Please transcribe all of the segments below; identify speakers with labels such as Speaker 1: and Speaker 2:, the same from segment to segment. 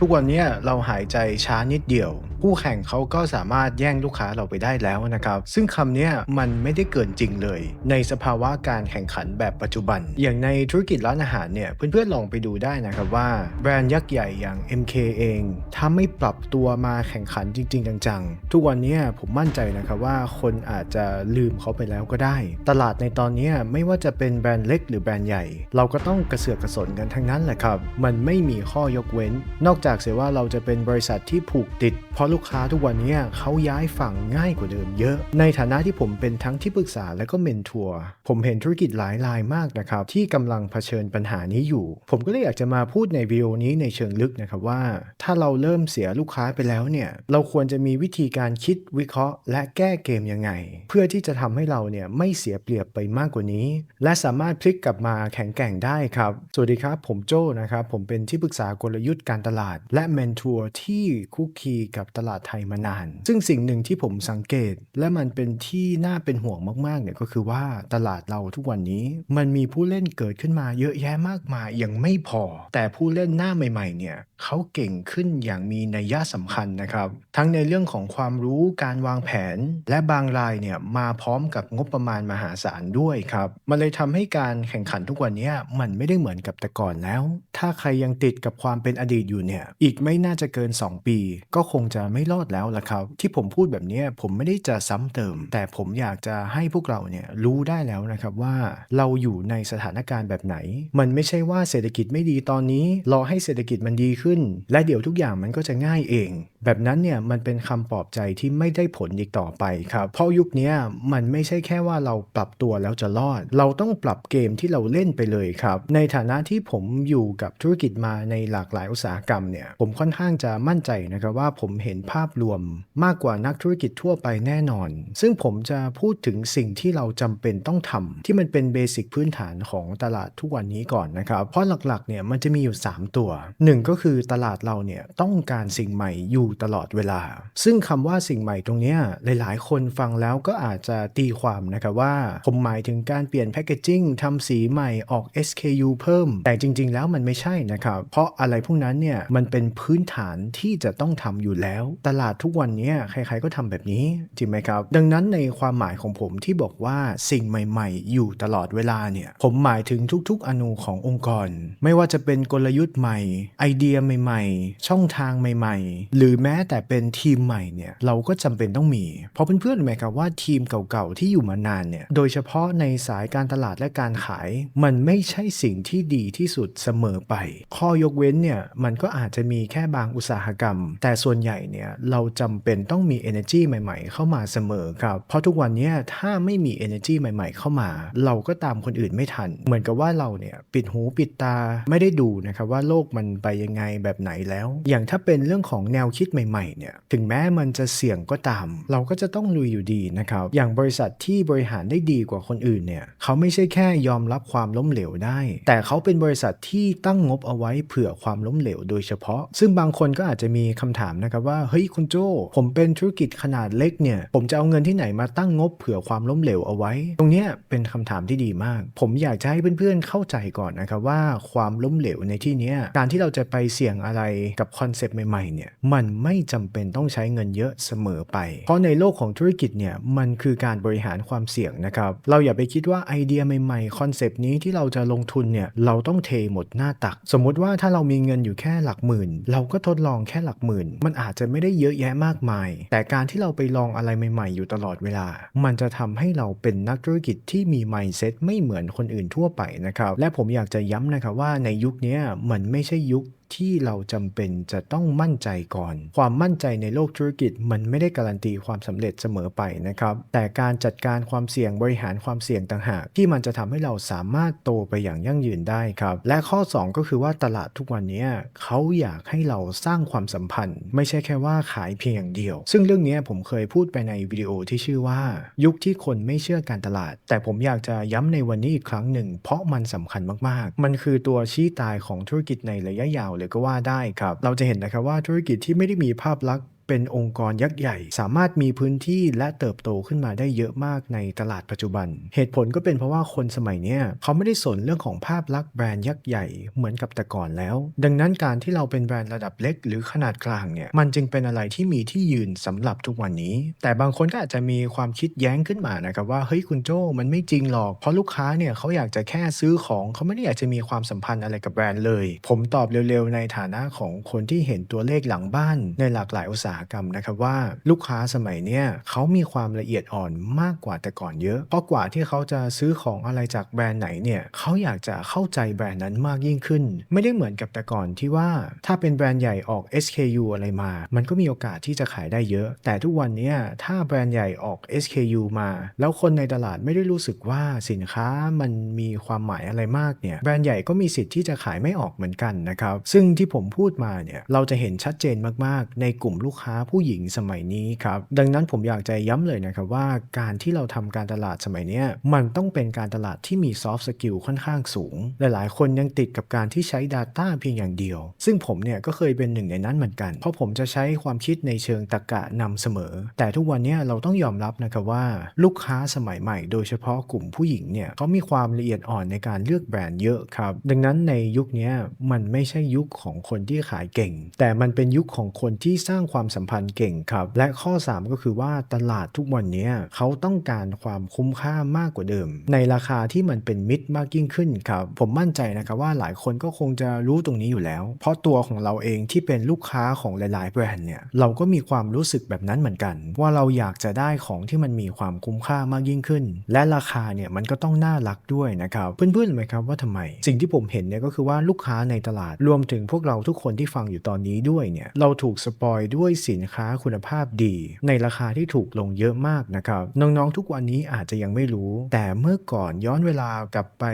Speaker 1: ทุกวันนี้เราหายใจช้านิดเดียวคู่แข่งเขาก็สามารถแย่งลูกค้าเราไปได้แล้วนะครับ ซึ่งคำนี้มันไม่ได้เกินจริงเลย ในสภาวะการแข่งขันแบบปัจจุบัน อย่างในธุรกิจร้านอาหารเนี่ยเพื่อนๆลองไปดูได้นะครับว่าแบรนด์ยักษ์ใหญ่อย่าง MK เอง ถ้าไม่ปรับตัวมาแข่งขันจริง ๆ จังๆ ทุกวันนี้ผมมั่นใจนะครับว่าคนอาจจะลืมเขาไปแล้วก็ได้ ตลาดในตอนนี้ไม่ว่าจะเป็นแบรนด์เล็กหรือแบรนด์ใหญ่ เราก็ต้องกระเสือกกระสนกันทั้งนั้นแหละครับ มันไม่มีข้อยกเว้น นอกจากจากเสียว่าเราจะเป็นบริษัทที่ผูกติด เพราะลูกค้าทุกวันนี้เขาย้ายฝั่งง่ายกว่าเดิมเยอะ ในฐานะที่ผมเป็นทั้งที่ปรึกษาและก็เมนทัวร์ผมเห็นธุรกิจหลายรายมากนะครับที่กำลังเผชิญปัญหานี้อยู่ ผมก็เลยอยากจะมาพูดในวิดีโอนี้ในเชิงลึกนะครับว่า ถ้าเราเริ่มเสียลูกค้าไปแล้วเนี่ยเราควรจะมีวิธีการคิดวิเคราะห์ และแก้เกมยังไง เพื่อที่จะทำให้เราเนี่ยไม่เสียเปรียบไปมากกว่านี้ และสามารถพลิกกลับมาแข็งแกร่งได้ครับ สวัสดีครับ ผมโจ้นะครับผมเป็นที่ปรึกษากลยุทธ์การตลาดและเมนทัวร์ที่คุกคีกับตลาดไทยมานาน ซึ่งสิ่งหนึ่งที่ผมสังเกต และมันเป็นที่น่าเป็นห่วงมากๆเนี่ยก็คือว่าตลาดเราทุกวันนี้ มันมีผู้เล่นเกิดขึ้นมาเยอะแยะมากมายยังไม่พอ แต่ผู้เล่นหน้าใหม่ๆเนี่ยเขาเก่งขึ้นอย่างมีนัยยะสำคัญนะครับ ทั้งในเรื่องของความรู้การวางแผน และบางรายเนี่ยมาพร้อมกับงบประมาณมหาศาลด้วยครับ มันเลยทำให้การแข่งขันทุกวันนี้มันไม่ได้เหมือนกับแต่ก่อนแล้ว ถ้าใครยังติดกับความเป็นอดีตอยู่เนี่ย อีกไม่น่าจะเกิน 2 ปี ก็คงจะไม่รอดแล้วล่ะครับ ที่ผมพูดแบบนี้ผมไม่ได้จะซ้ำเติม แต่ผมอยากจะให้พวกเราเนี่ยรู้ได้แล้วนะครับว่าเราอยู่ในสถานการณ์แบบไหน มันไม่ใช่ว่าเศรษฐกิจไม่ดีตอนนี้ รอให้เศรษฐกิจมันดีขึ้นและเดี๋ยวทุกอย่างมันก็จะง่ายเอง แบบนั้นเนี่ยมันเป็นคำปลอบใจที่ไม่ได้ผลอีกต่อไปครับเพราะยุคนี้มันไม่ใช่แค่ว่าเราปรับตัวแล้วจะรอด เราต้องปรับเกมที่เราเล่นไปเลยครับในฐานะที่ผมอยู่กับธุรกิจมาในหลากหลายอุตสาหกรรมเนี่ยผมค่อนข้างจะมั่นใจนะครับว่าผมเห็นภาพรวมมากกว่านักธุรกิจทั่วไปแน่นอน ซึ่งผมจะพูดถึงสิ่งที่เราจำเป็นต้องทำที่มันเป็นเบสิกพื้นฐานของตลาดทุกวันนี้ก่อนนะครับ เพราะหลักๆเนี่ยมันจะมีอยู่ 3 ตัวหนึ่งก็คือตลาดเราเนี่ยต้องการสิ่งใหม่อยู่ตลอดเวลา ซึ่งคำว่าสิ่งใหม่ตรงนี้ยหลาย ๆ คนฟังแล้วก็อาจจะตีความนะครับว่า ผมหมายถึงการเปลี่ยนแพคเกจิ้งทำสีใหม่ออก SKU เพิ่ม แต่จริง ๆ แล้วมันไม่ใช่นะครับ เพราะอะไรพวกนั้นเนี่ยมันเป็นพื้นฐานที่จะต้องทำอยู่แล้ว ตลาดทุกวันนี้ใคร ๆ ก็ทำแบบนี้จริงไหมครับ ดังนั้นในความหมายของผมที่บอกว่าสิ่งใหม่ ๆ อยู่ตลอดเวลาเนี่ยผมหมายถึงทุก ๆ อนูขององค์กร ไม่ว่าจะเป็นกลยุทธ์ใหม่ไอเดียใหม่ๆ ช่องทางใหม่ ๆ หรือแม้แต่เป็นทีมใหม่เนี่ยเราก็จำเป็นต้องมี เพราะเพื่อนๆรู้ไหมครับว่าทีมเก่าๆที่อยู่มานานเนี่ยโดยเฉพาะในสายการตลาดและการขาย มันไม่ใช่สิ่งที่ดีที่สุดเสมอไป ข้อยกเว้นเนี่ยมันก็อาจจะมีแค่บางอุตสาหกรรม แต่ส่วนใหญ่เนี่ยเราจำเป็นต้องมี energy ใหม่ ๆ เข้ามาเสมอครับ เพราะทุกวันนี้ถ้าไม่มี energy ใหม่ ๆ เข้ามา เราก็ตามคนอื่นไม่ทัน เหมือนกับว่าเราเนี่ยปิดหูปิดตาไม่ได้ดูนะครับว่าโลกมันไปยังไงแบบไหนแล้ว อย่างถ้าเป็นเรื่องของแนวคิดใหม่ๆเนี่ยถึงแม้มันจะเสี่ยงก็ตาม เราก็จะต้องลุยอยู่ดีนะครับอย่างบริษัทที่บริหารได้ดีกว่าคนอื่นเนี่ยเขาไม่ใช่แค่ยอมรับความล้มเหลวได้ แต่เขาเป็นบริษัทที่ตั้งงบเอาไว้เผื่อความล้มเหลวโดยเฉพาะ ซึ่งบางคนก็อาจจะมีคำถามนะครับว่าเฮ้ยคุณโจ้ผมเป็นธุรกิจขนาดเล็กเนี่ยผมจะเอาเงินที่ไหนมาตั้งงบเผื่อความล้มเหลวเอาไว้ ตรงเนี้ยเป็นคำถามที่ดีมาก ผมอยากจะให้เพื่อนๆเข้าใจก่อนนะครับว่าความล้มเหลวในที่นี้การที่เราจะไปเสี่ยงี่ยงอะไรกับคอนเซปต์ใหม่ๆเนี่ยมันไม่จำเป็นต้องใช้เงินเยอะเสมอไป เพราะในโลกของธุรกิจเนี่ยมันคือการบริหารความเสี่ยงนะครับเราอย่าไปคิดว่าไอเดียใหม่ๆคอนเซปต์นี้ที่เราจะลงทุนเนี่ยเราต้องเทหมดหน้าตัก สมมุติว่าถ้าเรามีเงินอยู่แค่หลักหมื่น เราก็ทดลองแค่หลักหมื่น มันอาจจะไม่ได้เยอะแยะมากมาย แต่การที่เราไปลองอะไรใหม่ๆ อยู่ตลอดเวลา มันจะทำให้เราเป็นนักธุรกิจที่มี mindset ไม่เหมือนคนอื่นทั่วไปนะครับและผมอยากจะย้ำนะครับว่าในยุคนี้มันไม่ใช่ยุค ที่เราจำเป็นจะต้องมั่นใจก่อน ความมั่นใจในโลกธุรกิจมันไม่ได้การันตีความสำเร็จเสมอไปนะครับ แต่การจัดการความเสี่ยงบริหารความเสี่ยงต่างหาก ที่มันจะทำให้เราสามารถโตไปอย่างยั่งยืนได้ครับ และข้อ 2 ก็คือว่าตลาดทุกวันนี้เขาอยากให้เราสร้างความสัมพันธ์ ไม่ใช่แค่ว่าขายเพียงอย่างเดียว ซึ่งเรื่องนี้ผมเคยพูดไปในวิดีโอที่ชื่อว่า ยุคที่คนไม่เชื่อการตลาด แต่ผมอยากจะย้ำในวันนี้อีกครั้งหนึ่ง เพราะมันสำคัญมากๆ มันคือตัวชี้ตายของธุรกิจในระยะยาวเลยก็ว่าได้ครับ เราจะเห็นนะครับว่าธุรกิจที่ไม่ได้มีภาพลักษณ์ เป็นองค์กรยักษ์ใหญ่ สามารถมีพื้นที่และเติบโตขึ้นมาได้เยอะมากในตลาดปัจจุบัน เหตุผลก็เป็นเพราะว่าคนสมัยเนี้ยเขาไม่ได้สนเรื่องของภาพลักษณ์แบรนด์ยักษ์ใหญ่เหมือนกับแต่ก่อนแล้ว ดังนั้นการที่เราเป็นแบรนด์ระดับเล็ก หรือขนาดกลางเนี่ยมันจึงเป็นอะไรที่มีที่ยืนสำหรับทุกวันนี้ แต่บางคนก็อาจจะมีความคิดแย้งขึ้นมานะครับว่าเฮ้ยคุณโจมันไม่จริงหรอก เพราะลูกค้าเนี่ยเขาอยากจะแค่ซื้อของเขาไม่ได้อยากจะมีความสัมพันธ์อะไรกับแบรนด์เลย ผมตอบเร็วๆ ในฐานะของคนที่เห็นตัวเลขหลังบ้านในหลากหลายอุตสาหกรรมนะครับว่าลูกค้าสมัยเนี้ยเขามีความละเอียดอ่อนมากกว่าแต่ก่อนเยอะ เพราะกว่าที่เขาจะซื้อของอะไรจากแบรนด์ไหนเนี่ยเขาอยากจะเข้าใจแบรนด์นั้นมากยิ่งขึ้น ไม่ได้เหมือนกับแต่ก่อนที่ว่าถ้าเป็นแบรนด์ใหญ่ออก SKU อะไรมา มันก็มีโอกาสที่จะขายได้เยอะ แต่ทุกวันนี้ถ้าแบรนด์ใหญ่ออก SKU มา แล้วคนในตลาดไม่ได้รู้สึกว่าสินค้ามันมีความหมายอะไรมากเนี่ยแบรนด์ใหญ่ก็มีสิทธิ์ที่จะขายไม่ออกเหมือนกันนะครับซึ่งที่ผมพูดมาเนี่ยเราจะเห็นชัดเจนมากๆ ในกลุ่มลูกค้าผู้หญิงสมัยนี้ครับดังนั้นผมอยากจะย้ำเลยนะครับว่าการที่เราทำการตลาดสมัยนี้มันต้องเป็นการตลาดที่มี soft skill ค่อนข้างสูง หลายๆ คนยังติดกับการที่ใช้ Data เพียงอย่างเดียว ซึ่งผมเนี่ยก็เคยเป็นหนึ่งในนั้นเหมือนกัน เพราะผมจะใช้ความคิดในเชิงตรรกะนำเสมอ แต่ทุกวันนี้เราต้องยอมรับนะครับว่าลูกค้าสมัยใหม่ โดยเฉพาะกลุ่มผู้หญิงเนี่ยเขามีความละเอียดอ่อนในการเลือกแบรนด์เยอะครับ ดังนั้นในยุคนี้มันไม่ใช่ยุคของคนที่ขายเก่ง แต่มันเป็นยุคของคนที่สร้างความสัมพันธ์เก่งครับ และข้อ 3 ก็คือว่าตลาดทุกวันนี้เขาต้องการความคุ้มค่ามากกว่าเดิม ในราคาที่มันเป็นมิตรมากยิ่งขึ้นครับ ผมมั่นใจนะครับว่าหลายคนก็คงจะรู้ตรงนี้อยู่แล้ว เพราะตัวของเราเองที่เป็นลูกค้าของหลาย ๆ แบรนด์เนี่ยเราก็มีความรู้สึกแบบนั้นเหมือนกัน ว่าเราอยากจะได้ของที่มันมีความคุ้มค่ามากยิ่งขึ้น และราคาเนี่ยมันก็ต้องน่ารักด้วยนะครับเพื่อนๆไหมครับว่าทำไม สิ่งที่ผมเห็นเนี่ยก็คือว่าลูกค้าในตลาดรวมถึงพวกเราทุกคนที่ฟังอยู่ตอนนี้ด้วยเนี่ยเราถูกสปอยด้วยสินค้าคุณภาพดี ในราคาที่ถูกลงเยอะมากนะครับ น้องๆทุกวันนี้อาจจะยังไม่รู้ แต่เมื่อก่อนย้อนเวลากลับไป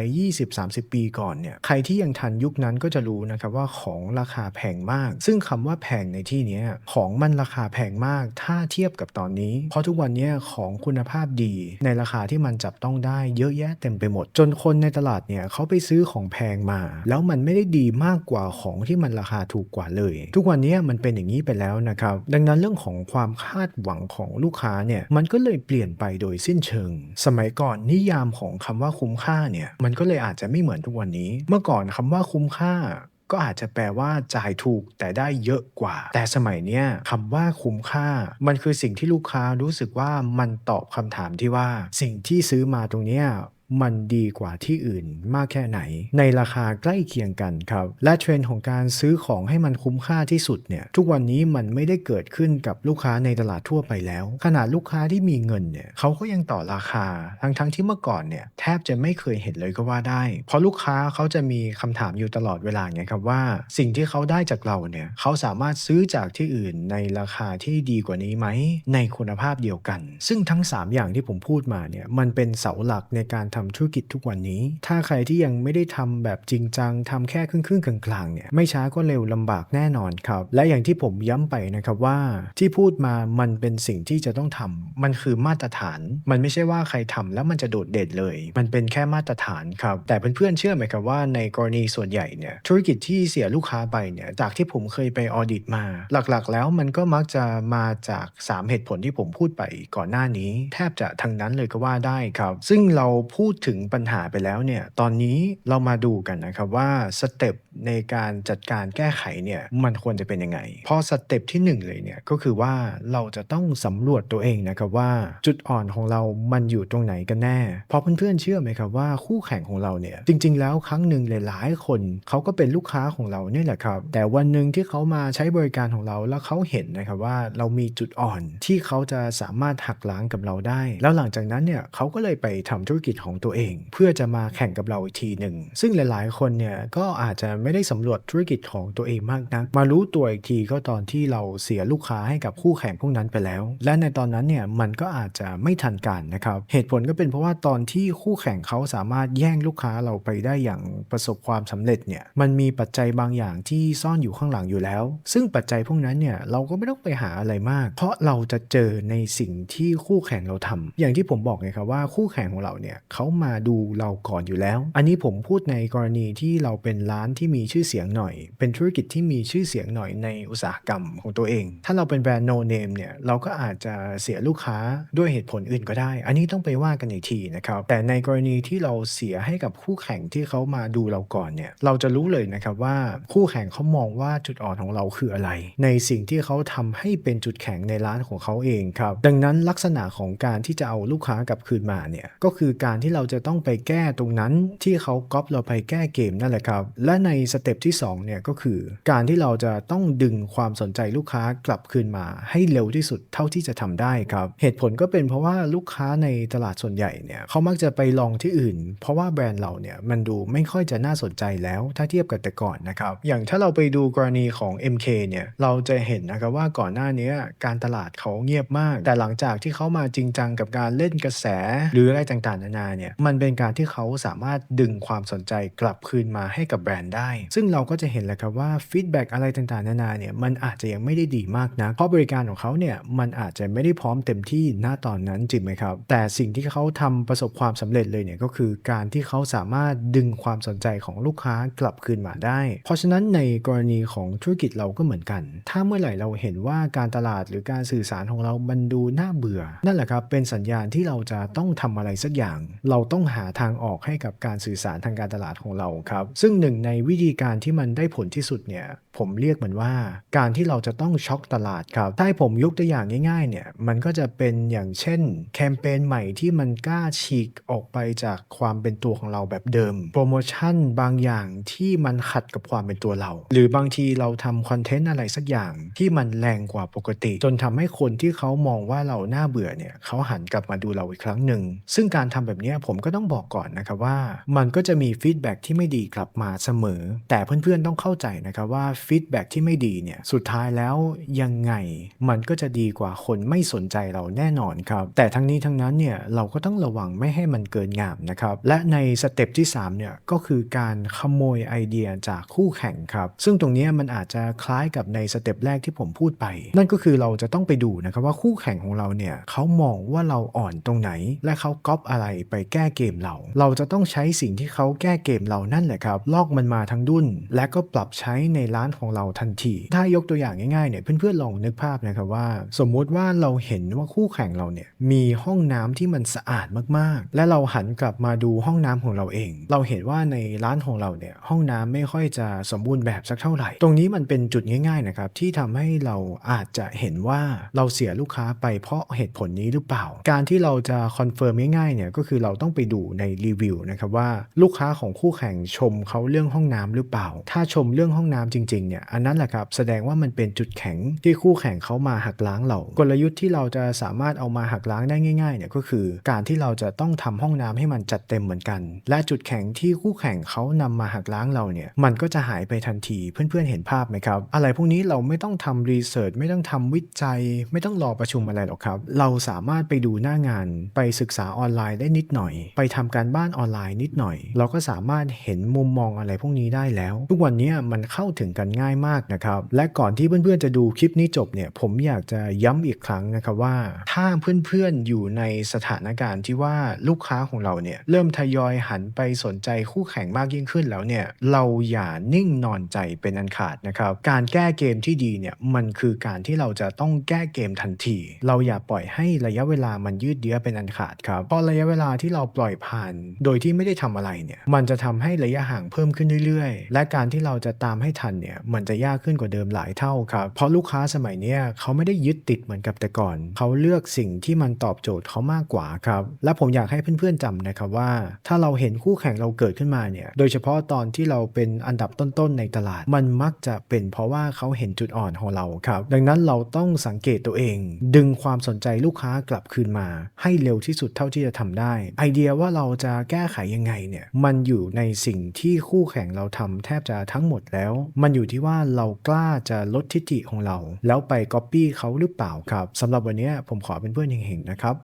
Speaker 1: 20-30 ปีก่อนเนี่ยใครที่ยังทันยุคนั้นก็จะรู้นะครับว่าของราคาแพงมาก ซึ่งคำว่าแพงในที่นี้ของมันราคาแพงมากถ้าเทียบกับตอนนี้ เพราะทุกวันนี้ของคุณภาพดี ในราคาที่มันจับต้องได้เยอะแยะเต็มไปหมด จนคนในตลาดเนี่ยเขาไปซื้อของแพงมา แล้วมันไม่ได้ดีมากกว่าของที่มันราคาถูกกว่าเลย ทุกวันนี้มันเป็นอย่างนี้ไปแล้วนะครับดังนั้นเรื่องของความคาดหวังของลูกค้าเนี่ยมันก็เลยเปลี่ยนไปโดยสิ้นเชิง สมัยก่อนนิยามของคำว่าคุ้มค่าเนี่ยมันก็เลยอาจจะไม่เหมือนทุกวันนี้ เมื่อก่อนคำว่าคุ้มค่าก็อาจจะแปลว่าจ่ายถูกแต่ได้เยอะกว่า แต่สมัยเนี้ยคำว่าคุ้มค่า มันคือสิ่งที่ลูกค้ารู้สึกว่ามันตอบคำถามที่ว่า สิ่งที่ซื้อมาตรงเนี้ย มันดีกว่าที่อื่นมากแค่ไหน ในราคาใกล้เคียงกันครับ และเทรนด์ของการซื้อของให้มันคุ้มค่าที่สุดเนี่ยทุกวันนี้มันไม่ได้เกิดขึ้นกับลูกค้าในตลาดทั่วไปแล้ว ขนาดลูกค้าที่มีเงินเนี่ยเขาก็ยังต่อราคาทั้งทั้งๆที่เมื่อก่อนเนี่ยแทบจะไม่เคยเห็นเลยก็ว่าได้ เพราะลูกค้าเขาจะมีคำถามอยู่ตลอดเวลาไงครับว่า สิ่งที่เขาได้จากเราเนี่ยเขาสามารถซื้อจากที่อื่นในราคาที่ดีกว่านี้ไหมในคุณภาพเดียวกัน ซึ่งทั้ง 3 อย่างที่ผมพูดมาเนี่ยมันเป็นเสาหลักในการทำธุรกิจทุกวันนี้ ถ้าใครที่ยังไม่ได้ทำแบบจริงจังทำแค่ครึ่งๆกลางๆเนี่ยไม่ช้าก็เร็วลำบากแน่นอนครับ และอย่างที่ผมย้ำไปนะครับว่าที่พูดมามันเป็นสิ่งที่จะต้องทำมันคือมาตรฐาน มันไม่ใช่ว่าใครทำแล้วมันจะโดดเด่นเลย มันเป็นแค่มาตรฐานครับ แต่เพื่อนๆเชื่อไหมครับว่าในกรณีส่วนใหญ่เนี่ยธุรกิจที่เสียลูกค้าไปเนี่ยจากที่ผมเคยไปออดิตมา หลักๆ แล้วมันก็มักจะมาจาก 3 เหตุผลที่ผมพูดไปก่อนหน้านี้ แทบจะทั้งนั้นเลยก็ว่าได้ครับ ซึ่งเราพูดูดถึงปัญหาไปแล้วเนี่ย ตอนนี้เรามาดูกันนะครับว่าสเต็ปในการจัดการแก้ไขเนี่ยมันควรจะเป็นยังไงพราะสเต็ปที่หนึ่งเลยเนี่ยก็คือว่าเราจะต้องสำรวจตัวเองนะครับว่าจุดอ่อนของเรามันอยู่ตรงไหนกันแน่ เพราะเพื่อนๆเชื่อไหมครับว่าคู่แข่งของเราเนี่ยจริง ๆ แล้วครั้งหนึ่งหลายๆคนเขาก็เป็นลูกค้าของเราเนี่ยแหละครับ แต่วันหนึ่งที่เขามาใช้บริการของเราแล้วเขาเห็นนะครับว่าเรามีจุดอ่อนที่เขาจะสามารถหักล้างกับเราได้ แล้วหลังจากนั้นเนี่ยเขาก็เลยไปทำธุรกิจของตัวเอง เพื่อจะมาแข่งกับเราอีกทีหนึ่ง ซึ่งหลายๆ คนเนี่ยก็อาจจะไม่ได้สำรวจธุรกิจของตัวเองมากนัก มารู้ตัวอีกทีก็ตอนที่เราเสียลูกค้าให้กับคู่แข่งพวกนั้นไปแล้ว และในตอนนั้นเนี่ยมันก็อาจจะไม่ทันการนะครับ เหตุผลก็เป็นเพราะว่าตอนที่คู่แข่งเขาสามารถแย่งลูกค้าเราไปได้อย่างประสบความสำเร็จเนี่ยมันมีปัจจัยบางอย่างที่ซ่อนอยู่ข้างหลังอยู่แล้ว ซึ่งปัจจัยพวกนั้นเนี่ยเราก็ไม่ต้องไปหาอะไรมาก เพราะเราจะเจอในสิ่งที่คู่แข่งเราทำอย่างที่ผมบอกไงครับว่าคู่แข่งของเราเนี่ยเขาเขามาดูเราก่อนอยู่แล้ว อันนี้ผมพูดในกรณีที่เราเป็นร้านที่มีชื่อเสียงหน่อย เป็นธุรกิจที่มีชื่อเสียงหน่อยในอุตสาหกรรมของตัวเอง ถ้าเราเป็นแบรนด์โนเนมเนี่ยเราก็อาจจะเสียลูกค้าด้วยเหตุผลอื่นก็ได้ อันนี้ต้องไปว่ากันอีกทีนะครับ แต่ในกรณีที่เราเสียให้กับคู่แข่งที่เขามาดูเราก่อนเนี่ยเราจะรู้เลยนะครับว่าคู่แข่งเขามองว่าจุดอ่อนของเราคืออะไร ในสิ่งที่เขาทำให้เป็นจุดแข็งในร้านของเขาเองครับดังนั้นลักษณะของการที่จะเอาลูกค้ากลับคืนมาเนี่ยก็คือการที่เราจะต้องไปแก้ตรงนั้นที่เขาก๊อปเราไปแก้เกมนั่นแหละครับ และในสเต็ปที่สองเนี่ยก็คือ การที่เราจะต้องดึงความสนใจลูกค้ากลับคืนมา ให้เร็วที่สุดเท่าที่จะทำได้ครับ เหตุผลก็เป็นเพราะว่าลูกค้าในตลาดส่วนใหญ่เนี่ยเขามักจะไปลองที่อื่น เพราะว่าแบรนด์เราเนี่ยมันดูไม่ค่อยจะน่าสนใจแล้ว ถ้าเทียบกับแต่ก่อนนะครับอย่างถ้าเราไปดูกรณีของ MK เนี่ยเราจะเห็นนะครับว่าก่อนหน้านี้การตลาดเขาเงียบมาก แต่หลังจากที่เขามาจริงจังกับการเล่นกระแส หรืออะไรต่างๆนานาเนี่ยมันเป็นการที่เขาสามารถดึงความสนใจกลับคืนมาให้กับแบรนด์ได้ ซึ่งเราก็จะเห็นแหละครับว่าฟีดแบ็กอะไรต่างๆนานาเนี่ยมันอาจจะยังไม่ได้ดีมากนะเพราะบริการของเขาเนี่ยมันอาจจะไม่ได้พร้อมเต็มที่ณตอนนั้นจริงไหมครับ แต่สิ่งที่เขาทำประสบความสำเร็จเลยเนี่ยก็คือการที่เขาสามารถดึงความสนใจของลูกค้ากลับคืนมาได้ เพราะฉะนั้นในกรณีของธุรกิจเราก็เหมือนกัน ถ้าเมื่อไหร่เราเห็นว่าการตลาดหรือการสื่อสารของเรามันดูน่าเบื่อ นั่นแหละครับเป็นสัญญาณที่เราจะต้องทำอะไรสักอย่างเราต้องหาทางออกให้กับการสื่อสารทางการตลาดของเราครับ ซึ่งหนึ่งในวิธีการที่มันได้ผลที่สุดเนี่ย ผมเรียกมันว่าการที่เราจะต้องช็อกตลาดครับ ถ้าผมยกตัวอย่างง่ายๆเนี่ย มันก็จะเป็นอย่างเช่น แคมเปญใหม่ที่มันกล้าฉีกออกไปจากความเป็นตัวของเราแบบเดิม โปรโมชั่นบางอย่างที่มันขัดกับความเป็นตัวเรา หรือบางทีเราทำคอนเทนต์อะไรสักอย่างที่มันแรงกว่าปกติ จนทำให้คนที่เขามองว่าเราน่าเบื่อเนี่ยเขาหันกลับมาดูเราอีกครั้งหนึ่ง ซึ่งการทำแบบนี้ผมก็ต้องบอกก่อนนะครับว่า มันก็จะมีฟีดแบ็กที่ไม่ดีกลับมาเสมอ แต่เพื่อนๆต้องเข้าใจนะครับว่าฟีดแบ็กที่ไม่ดีเนี่ยสุดท้ายแล้วยังไง มันก็จะดีกว่าคนไม่สนใจเราแน่นอนครับ แต่ทั้งนี้ทั้งนั้นเนี่ยเราก็ต้องระวังไม่ให้มันเกินงามนะครับ และในสเต็ปที่3เนี่ยก็คือการขโมยไอเดียจากคู่แข่งครับ ซึ่งตรงนี้มันอาจจะคล้ายกับในสเต็ปแรกที่ผมพูดไป นั่นก็คือเราจะต้องไปดูนะครับว่าคู่แข่งของเราเนี่ยเขามองว่าเราอ่อนตรงไหน และเขาก๊อปอะไรไปแก้เกมเรา เราจะต้องใช้สิ่งที่เขาแก้เกมเรานั่นแหละครับ ลอกมันมาทั้งดุนและก็ปรับใช้ในร้านของเราทันที ถ้ายกตัวอย่างง่ายๆเนี่ยเพื่อนๆลองนึกภาพนะครับว่า สมมุติว่าเราเห็นว่าคู่แข่งเราเนี่ยมีห้องน้ำที่มันสะอาดมากๆ และเราหันกลับมาดูห้องน้ำของเราเอง เราเห็นว่าในร้านของเราเนี่ยห้องน้ำไม่ค่อยจะสมบูรณ์แบบสักเท่าไหร่ ตรงนี้มันเป็นจุดง่ายๆนะครับที่ทำให้เราอาจจะเห็นว่าเราเสียลูกค้าไปเพราะเหตุผลนี้หรือเปล่า การที่เราจะคอนเฟิร์มง่ายๆเนี่ยก็คือเราต้องไปดูในรีวิวนะครับว่าลูกค้าของคู่แข่งชมเขาเรื่องห้องน้ำหรือเปล่า ถ้าชมเรื่องห้องน้ำจริงๆเนี่ยอันนั้นแหละครับแสดงว่ามันเป็นจุดแข็งที่คู่แข่งเขามาหักล้างเรา กลยุทธ์ที่เราจะสามารถเอามาหักล้างได้ง่ายๆเนี่ยก็คือ การที่เราจะต้องทำห้องน้ำให้มันจัดเต็มเหมือนกัน และจุดแข็งที่คู่แข่งเขานำมาหักล้างเราเนี่ยมันก็จะหายไปทันทีเพื่อนๆเห็นภาพไหมครับ อะไรพวกนี้เราไม่ต้องทำรีเสิร์ชไม่ต้องทำวิจัย ไม่ต้องรอประชุมอะไรหรอกครับ เราสามารถไปดูหน้างานไปศึกษาออนไลน์ได้นิดหน่อยไปทำการบ้านออนไลน์นิดหน่อย เราก็สามารถเห็นมุมมองอะไรพวกนี้ได้แล้ว ทุกวันนี้มันเข้าถึงกันง่ายมากนะครับ และก่อนที่เพื่อนๆจะดูคลิปนี้จบเนี่ย ผมอยากจะย้ำอีกครั้งนะครับว่า ถ้าเพื่อนๆอยู่ในสถานการณ์ที่ว่าลูกค้าของเราเนี่ยเริ่มทยอยหันไปสนใจคู่แข่งมากยิ่งขึ้นแล้วเนี่ยเราอย่านิ่งนอนใจเป็นอันขาดนะครับการแก้เกมที่ดีเนี่ยมันคือการที่เราจะต้องแก้เกมทันที เราอย่าปล่อยให้ระยะเวลามันยืดเยื้อเป็นอันขาดครับเพราะระยะเวลาที่เราปล่อยผ่าน โดยที่ไม่ได้ทำอะไรเนี่ยมันจะทำให้ระยะห่างเพิ่มขึ้นเรื่อยๆ และการที่เราจะตามให้ทันเนี่ยมันจะยากขึ้นกว่าเดิมหลายเท่าครับ เพราะลูกค้าสมัยเนี้ยเขาไม่ได้ยึดติดเหมือนกับแต่ก่อน เขาเลือกสิ่งที่มันตอบโจทย์เขามากกว่าครับและผมอยากให้เพื่อนๆจำนะครับว่า ถ้าเราเห็นคู่แข่งเราเกิดขึ้นมาเนี่ยโดยเฉพาะตอนที่เราเป็นอันดับต้นๆในตลาด มันมักจะเป็นเพราะว่าเขาเห็นจุดอ่อนของเราครับ ดังนั้นเราต้องสังเกตตัวเอง ดึงความสนใจลูกค้ากลับคืนมา ให้เร็วที่สุดเท่าที่จะทำได้ไอเดียว่าเราจะแก้ไขยังไงเนี่ยมันอยู่ในสิ่งที่คู่แข่งเราทำแทบจะทั้งหมดแล้ว มันอยู่ที่ว่าเรากล้าจะลดทิฐิของเรา แล้วไปก๊อปปี้เขาหรือเปล่าครับสำหรับวันนี้ผมขอเป็นเพื่อนเฮงๆนะครับ